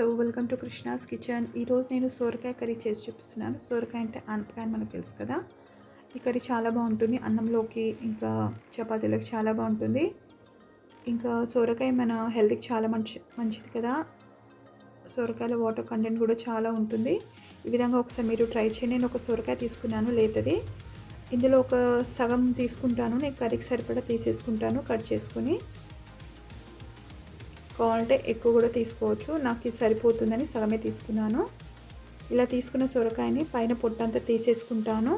Hello welcome to Krishna's kitchen. ఈరోజు నేను సోరకాయ కర్రీ చేసి చూపిస్తున్నాను. సోరకాయ అంటే ఆనపకాయ అని మనకు తెలుసు కదా? ఈ కర్రీ చాలా బాగుంటుంది. అన్నంలోకి ఇంకా చపాతీలోకి చాలా బాగుంటుంది. ఇంకా సోరకాయ మన హెల్త్కి చాలా మంచి మంచిది కదా? సోరకాయలో వాటర్ కంటెంట్ కూడా చాలా ఉంటుంది. ఈ విధంగా ఒకసారి మీరు ట్రై చేయండి. నేను ఒక సోరకాయ తీసుకున్నాను లేతది. ఇందులో ఒక సగం తీసుకుంటాను. నేను కర్రీకి సరిపడా తీసేసుకుంటాను కట్ చేసుకుని. కావాలంటే ఎక్కువ కూడా తీసుకోవచ్చు. నాకు ఇది సరిపోతుందని సగమే తీసుకున్నాను. ఇలా తీసుకున్న సొరకాయని పైన పొట్టంతా తీసేసుకుంటాను.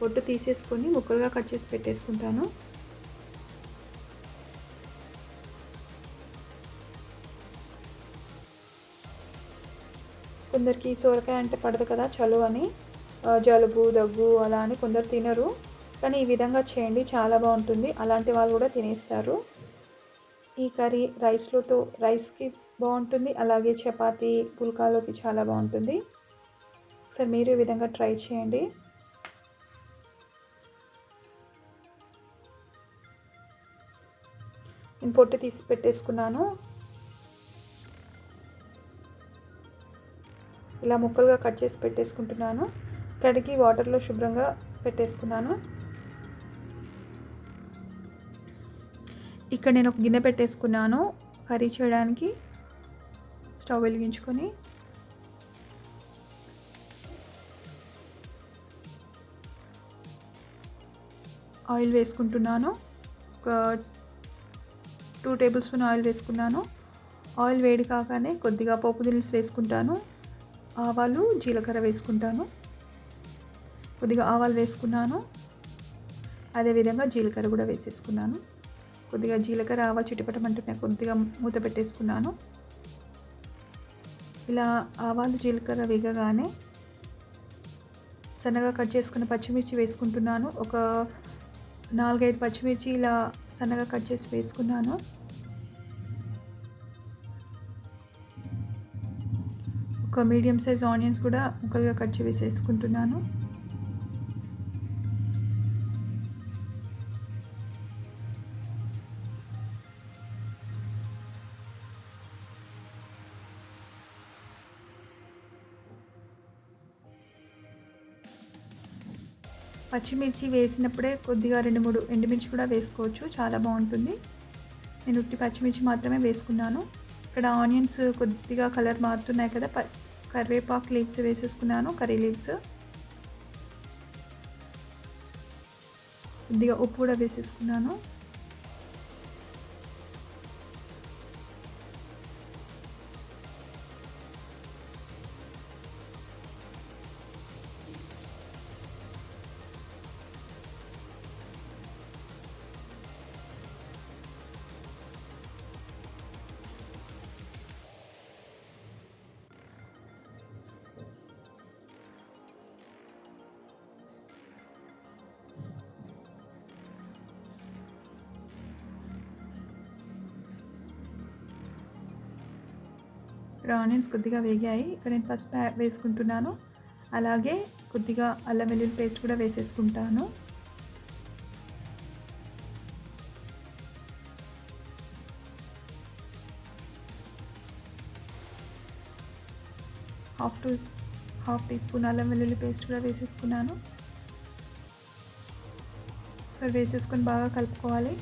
పొట్టు తీసేసుకొని ముక్కలుగా కట్ చేసి పెట్టేసుకుంటాను. కొందరికి సోరకాయ అంటే పడదు కదా చలువ అని జలుబు దగ్గు అలా అని కొందరు తినరు. కానీ ఈ విధంగా చేయండి చాలా బాగుంటుంది. అలాంటి వాళ్ళు కూడా తినేస్తారు. ఈ కర్రీ రైస్లో టూ రైస్కి బాగుంటుంది. అలాగే చపాతి పుల్కాలోకి చాలా బాగుంటుంది. ఒకసారి మీరు ఈ విధంగా ట్రై చేయండి. నేను పొట్టు తీసి పెట్టేసుకున్నాను. ఇలా ముక్కలుగా కట్ చేసి పెట్టేసుకుంటున్నాను. కడిగి వాటర్లో శుభ్రంగా పెట్టేసుకున్నాను. ఇక్కడ నేను ఒక గిన్నె పెట్టేసుకున్నాను కర్రీ చేయడానికి. స్టవ్ వెలిగించుకొని. ఆయిల్ వేసుకుంటున్నాను. ఒక టూ టేబుల్ స్పూన్ ఆయిల్ వేసుకున్నాను. ఆయిల్ వేడి కాగానే కొద్దిగా పోపు దినుసు వేసుకుంటాను. ఆవాలు జీలకర్ర వేసుకుంటాను. కొద్దిగా ఆవాలు వేసుకున్నాను. అదేవిధంగా జీలకర్ర కూడా వేసేసుకున్నాను. కొద్దిగా జీలకర్ర ఆవా చిటిపటమంటున్నాయి కొద్దిగా మూత పెట్టేసుకున్నాను. ఇలా ఆవాలు జీలకర్ర వేగగానే సన్నగా కట్ చేసుకున్న పచ్చిమిర్చి వేసుకుంటున్నాను. ఒక నాలుగైదు పచ్చిమిర్చి ఇలా సన్నగా కట్ చేసి వేసుకున్నాను. ఒక మీడియం సైజ్ ఆనియన్స్ కూడా ముక్కలుగా కట్ చేసి వేసేసుకుంటున్నాను. పచ్చిమిర్చి వేసినప్పుడే కొద్దిగా రెండు మూడు ఎండుమిర్చి కూడా వేసుకోవచ్చు. చాలా బాగుంటుంది. నేను ఉట్టి పచ్చిమిర్చి మాత్రమే వేసుకున్నాను. ఇక్కడ ఆనియన్స్ కొద్దిగా కలర్ మారుతున్నాయి కదా. ప కరివేపాకు లీవ్స్ వేసేసుకున్నాను కర్రీ లీవ్స్ కొద్దిగా ఉప్పు కూడా వేసేసుకున్నాను. ఇక్కడ ఆనియన్స్ కొద్దిగా వేగాయి. ఇక్కడ నేను పసుపు వేసుకుంటున్నాను. అలాగే కొద్దిగా అల్లం వెల్లుల్లి పేస్ట్ కూడా వేసేసుకుంటాను. Half to half teaspoon అల్లం వెల్లుల్లి పేస్ట్ కూడా వేసేసుకున్నాను. సరే వేసేసుకొని బాగా కలుపుకోవాలి.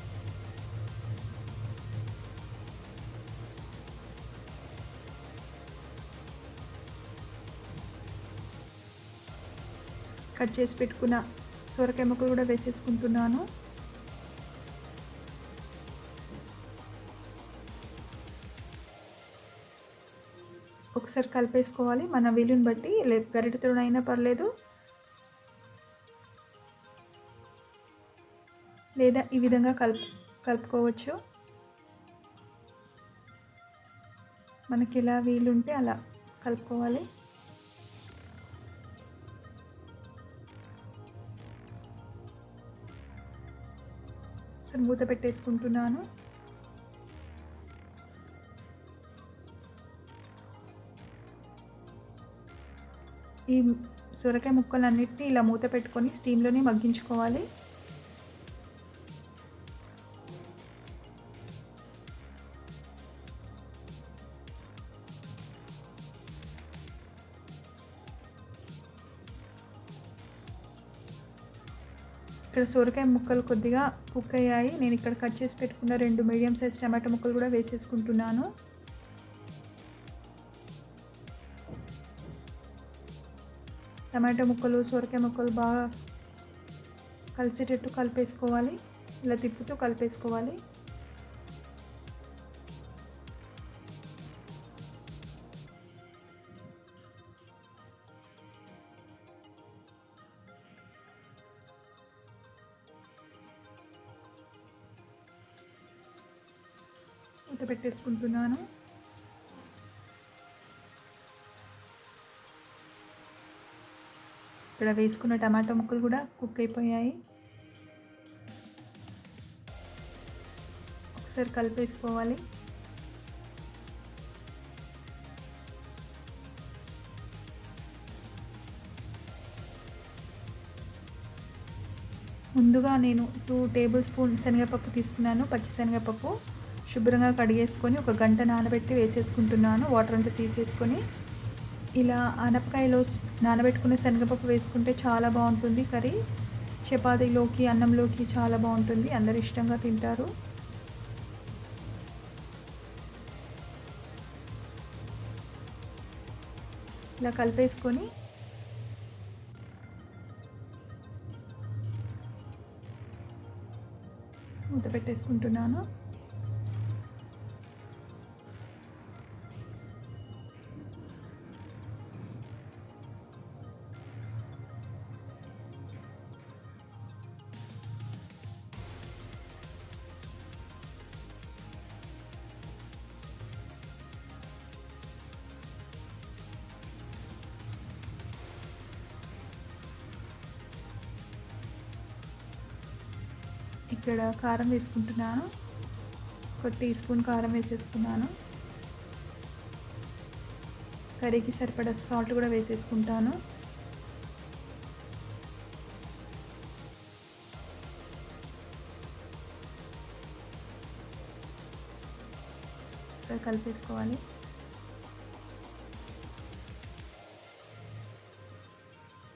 కట్ చేసి పెట్టుకున్న సొరకాయ ముక్కలు కూడా వేసేసుకుంటున్నాను. ఒకసారి కలిపేసుకోవాలి. మన వీలుని బట్టి లేదు గరిటెతో అయినా పర్లేదు. లేదా ఈ విధంగా కలుపు కలుపుకోవచ్చు. మనకి ఎలా వీలుంటే అలా కలుపుకోవాలి. మూత పెట్టేసుకుంటున్నాను. ఈ సొరకాయ ముక్కలన్నిటిని ఇలా మూత పెట్టుకొని స్టీమ్లోనే మగ్గించుకోవాలి. ఇక్కడ సొరకాయ ముక్కలు కొద్దిగా కుక్ అయ్యాయి. నేను ఇక్కడ కట్ చేసి పెట్టుకున్న రెండు మీడియం సైజ్ టమాటో ముక్కలు కూడా వేసేసుకుంటున్నాను. టమాటో ముక్కలు సొరకాయ ముక్కలు బాగా కలిసేటట్టు కలిపేసుకోవాలి. ఇలా తిప్పుతూ కలిపేసుకోవాలి. పెట్టేసుకుంటున్నాను. ఇక్కడ వేసుకున్న టమాటో ముక్కలు కూడా కుక్ అయిపోయాయి. ఒకసారి కలిపేసుకోవాలి. ముందుగా నేను టూ టేబుల్ స్పూన్ శనగపప్పు తీసుకున్నాను పచ్చి శనగపప్పు. శుభ్రంగా కడిగేసుకొని ఒక గంట నానబెట్టి వేసేసుకుంటున్నాను. వాటర్ అంతా తీసేసుకొని ఇలా ఆనపకాయలో నానబెట్టుకునే శనగపప్పు వేసుకుంటే చాలా బాగుంటుంది కర్రీ. చపాతీలోకి అన్నంలోకి చాలా బాగుంటుంది. అందరు ఇష్టంగా తింటారు. ఇలా కలిపేసుకొని మూత పెట్టేసుకుంటున్నాను. ఇక్కడ కారం వేసుకుంటున్నాను. ఒక టీ స్పూన్ కారం వేసేసుకున్నాను. కర్రీకి సరిపడా సాల్ట్ కూడా వేసేసుకుంటాను. కలిపేసుకోవాలి.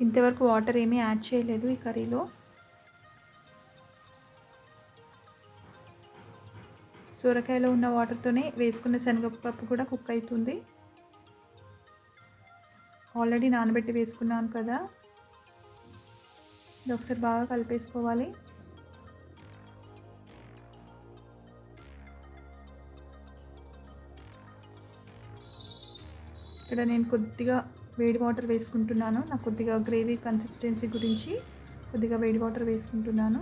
ఇంతవరకు వాటర్ ఏమీ యాడ్ చేయలేదు ఈ కర్రీలో. సొరకాయలో ఉన్న వాటర్తోనే వేసుకున్న శనగపప్పు కూడా కుక్ అవుతుంది. ఆల్రెడీ నానబెట్టి వేసుకున్నాను కదా. ఇది ఒకసారి బాగా కలిపేసుకోవాలి. ఇక్కడ నేను కొద్దిగా వేడి వాటర్ వేసుకుంటున్నాను. నాకు కొద్దిగా గ్రేవీ కన్సిస్టెన్సీ గురించి కొద్దిగా వేడి వాటర్ వేసుకుంటున్నాను.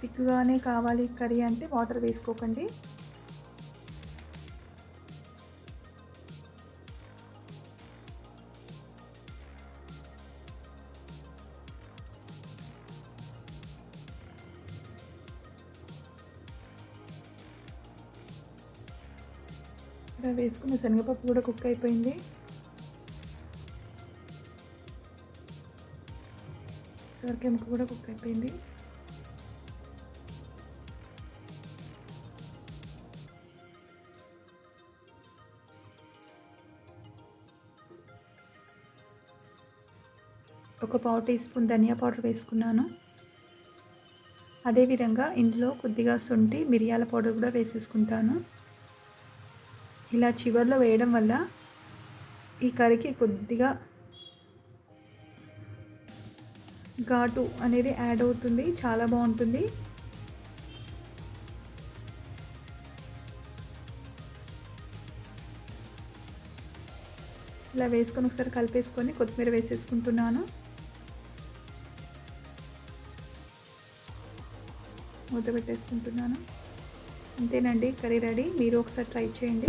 థిక్గానే కావాలి కర్రీ అంటే వాటర్ వేసుకోకండి. ఇక్కడ వేసుకున్న శనగపప్పు కూడా కుక్ అయిపోయింది. సొరకాయ ముక్క కూడా కుక్ అయిపోయింది. ఒక పావు టీ స్పూన్ ధనియా పౌడర్ వేసుకున్నాను. అదేవిధంగా ఇందులో కొద్దిగా శొంఠి మిరియాల పౌడర్ కూడా వేసేసుకుంటాను. ఇలా చివరిలో వేయడం వల్ల ఈ కర్రీకి కొద్దిగా ఘాటు అనేది యాడ్ అవుతుంది. చాలా బాగుంటుంది. ఇలా వేసుకొని ఒకసారి కలిపేసుకొని కొత్తిమీర వేసేసుకుంటున్నాను. మూత పెట్టేసుకుంటున్నాను అంతేనండి కర్రీ రెడీ. మీరు ఒకసారి ట్రై చేయండి.